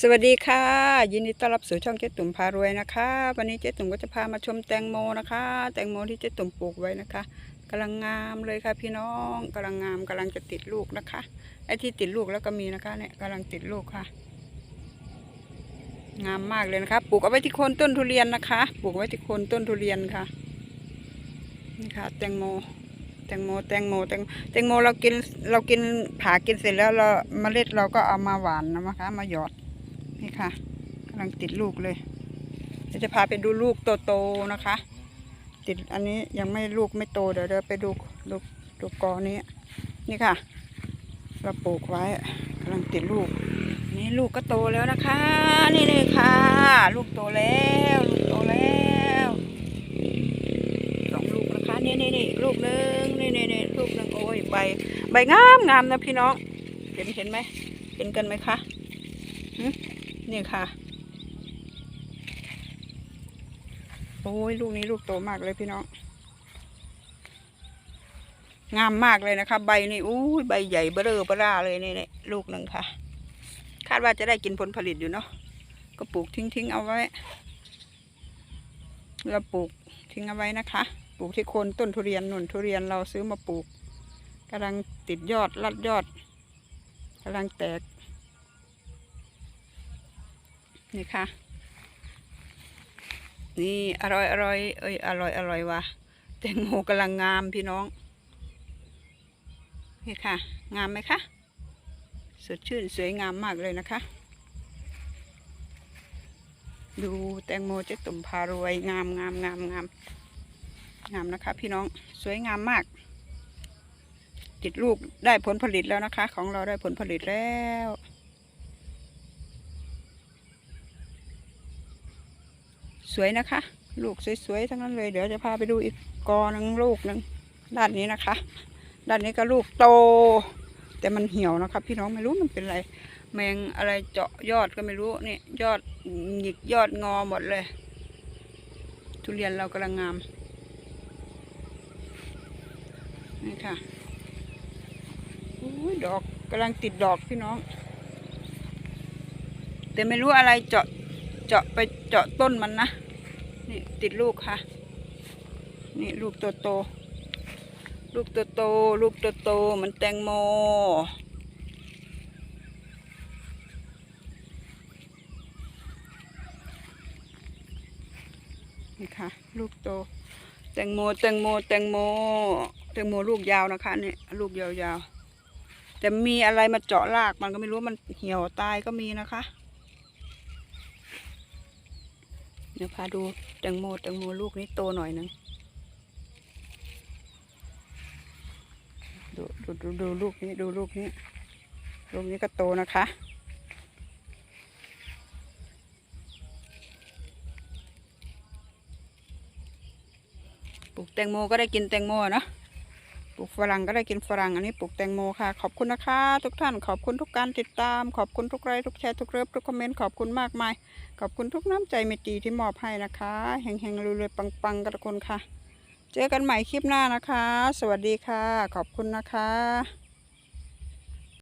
สวัสดีค่ะ ยินดีต้อนรับสู่ช่องเจ๊ตุ่มพารวยนะคะ วันนี้เจ๊ตุ่มก็จะพามาชมแตงโมนะคะ แตงโมที่เจ๊ตุ่มปลูกไว้นะคะกำลังงามเลยค่ะพี่น้องกำลังงามกำลังจะติดลูกนะคะไอ้ที่ติดลูกแล้วก็มีนะคะเนี่ยกำลังติดลูกค่ะ งามมากเลยนะคะปลูกเอาไว้ที่โคนต้นทุเรียนนะคะปลูกไว้ที่โคนต้นทุเรียนค่ะนี่ค่ะ แตงโมแตงโมแตงโมแตงแตงโมเรากินเรากินผ่ากินเสร็จแล้วเราเมล็ดเราก็เอามาหวานนะคะ มาหยอด นี่ค่ะกำลังติดลูกเลยเดี๋ยวจะพาไปดูลูกโตๆนะคะ ติดอันนี้ยังไม่ลูกไม่โตเดี๋ยวเดี๋ยวไปดูดูดูกอนี้นี่ค่ะ เราปลูกไว้กำลังติดลูก นี่ลูกก็โตแล้วนะคะ นี่เลยค่ะ ลูกโตแล้วลูกโตแล้วสองลูกนะคะนี่นี่นี่ลูกหนึ่งนี่นี่นี่ลูกหนึ่งโอ้ยใบใบงามงามนะพี่น้อง เห็นเห็นไหมเห็นกันไหมคะหึ นี่ค่ะ โอ้ยลูกนี้ลูกโตมากเลยพี่น้อง งามมากเลยนะคะ ใบนี่อู้ยใบใหญ่เบ้อเร่อเบ้อร่าเลยนี่นี่ลูกหนึ่งค่ะ คาดว่าจะได้กินผลผลิตอยู่เนาะ ก็ปลูกทิ้งทิ้งๆเอาไว้ เราปลูกทิ้งเอาไว้นะคะ ปลูกที่โคนต้นทุเรียนนุ่นทุเรียนเราซื้อมาปลูกกำลังติดยอดรัดยอดกำลังแตก นี่ค่ะ นี่อร่อยอร่อยเอ้ยอร่อยอร่อยว่ะแตงโมกำลังงามพี่น้อง นี่ค่ะ งามไหมคะสดชื่นสวยงามมากเลยนะคะ ดูแตงโมเจ๊ตุ่มพารวยงามงามงามงามงามนะคะ พี่น้องสวยงามมาก ติดลูกได้ผลผลิตแล้วนะคะ ของเราได้ผลผลิตแล้ว สวยนะคะ ลูกสวยๆทั้งนั้นเลย เดี๋ยวจะพาไปดูอีกกอหนึ่งลูกหนึ่งด้านนี้นะคะ ด้านนี้ก็ลูกโต แต่มันเหี่ยวนะครับพี่น้องไม่รู้มันเป็นอะไร แมงอะไรเจาะยอดก็ไม่รู้นี่ยอดหยิกยอดงอหมดเลย ทุเรียนเรากำลังงามนี่ค่ะอ้ยดอกกำลังติดดอกพี่น้อง แต่ไม่รู้อะไรเจาะเจาะไปเจาะต้นมันนะ นี่ติดลูกค่ะ นี่ลูกโตโต ลูกโตโต ลูกโตโตเหมันแตงโม นี่ค่ะ ลูกโต แตงโม แตงโม แตงโม แตงโมลูกยาวนะคะนี่ลูกยาวๆ แต่มีอะไรมาเจาะรากมันก็ไม่รู้มันเหี่ยวตายก็มีนะคะ เดี๋ยวพาดูแตงโมแตงโมลูกนี้โตหน่อยหนึงดูดูดูดูลูกนี้ดูลูกนี้ลูกนี้ก็โตนะคะปลูกแตงโมก็ได้กินแตงโมเนาะ ปลูกฝรั่งก็ได้กินฝรั่งอันนี้ปลูกแตงโมค่ะ ขอบคุณนะคะ ทุกท่านขอบคุณทุกการติดตาม ขอบคุณทุกไลค์ทุกแชร์ทุกเลิฟทุกคอมเมนต์ขอบคุณมากมาย ขอบคุณทุกน้ำใจเมตีที่มอบให้นะคะเฮงๆรวยๆปังๆกันทุกคนค่ะ เจอกันใหม่คลิปหน้านะคะ สวัสดีค่ะ ขอบคุณนะคะ